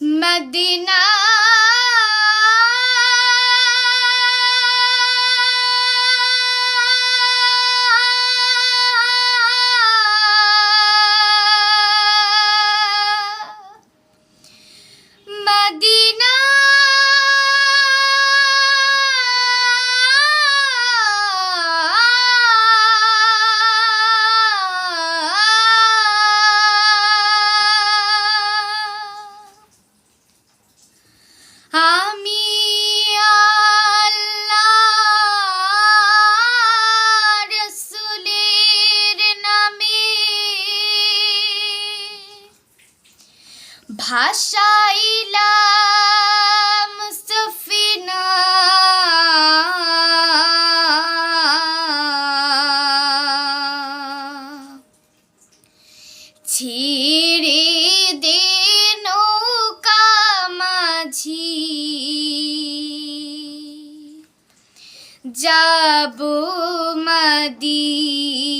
Medina ভাষাইলাম Safina ছিড়ে দে নৌকা মাঝি। যাব মদিনা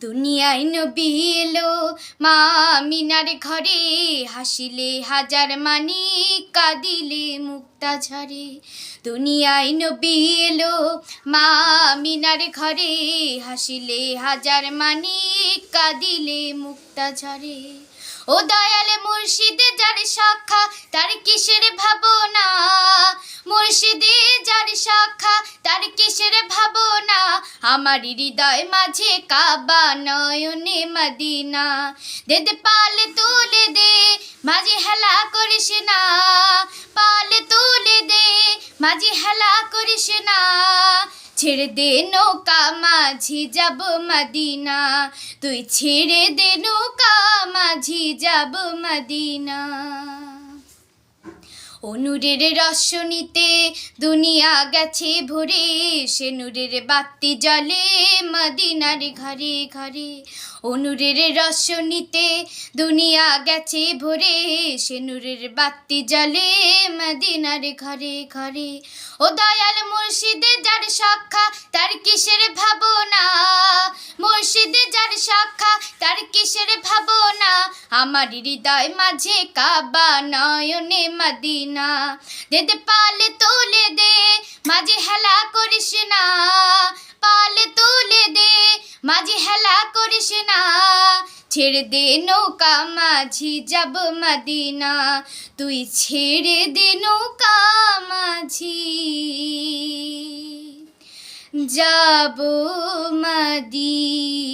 দুনিয়ায় নবী এলো। মা ঘরে হাসিলে হাজার মানি, কাঁদিলে মুক্তা ঝরে। দুনিয়ায় নবী এলো। মা ঘরে হাসিলে হাজার মানি, কাঁদিলে মুক্তা ঝরে। ও দয়াল মুর্শিদে, যার শাখা, তার কিসের ভাবনা? মুর্শিদে যার শাখা, তার আমার হৃদয় মাঝে কাবা নয়নে মদিনা। দে দে পালে তুলে দে, মাঝে হেলা করিস না। পালে তুলে দে, মাঝে হেলা করিস না। ছেড়ে দে নৌকা, মাঝি যাব মদিনা। তুই ছেড়ে দে নৌকা, মাঝি যাব মদিনা। অনুরের রসনীতে দুনিয়া গেছে ভরে। সে নূরের বাতি জলে মদিনার ঘরে ঘরে। অনুরের রসনীতে দুনিয়া গেছে ভরে। সে নূরের বাতি জলে মদিনার ঘরে ঘরে। ও দয়াল মুর্শিদে, যার শাখা, তার কিসের ভাবনা? মুর্শিদে, যার শাখা, তার কিসের ভাবনা? আমার হৃদয় মাঝে কাবা নয়নে মদিনা। দে দে পালে তোলে দে, মাঝে হেলা করিস না। পালে তুলে দে, মাঝে হেলা করিস না। ছেড়ে দে নৌকা মাঝি যাব মাদিনা। তুই ছেড়ে দে নৌকা মাঝি। যাব মদিনা।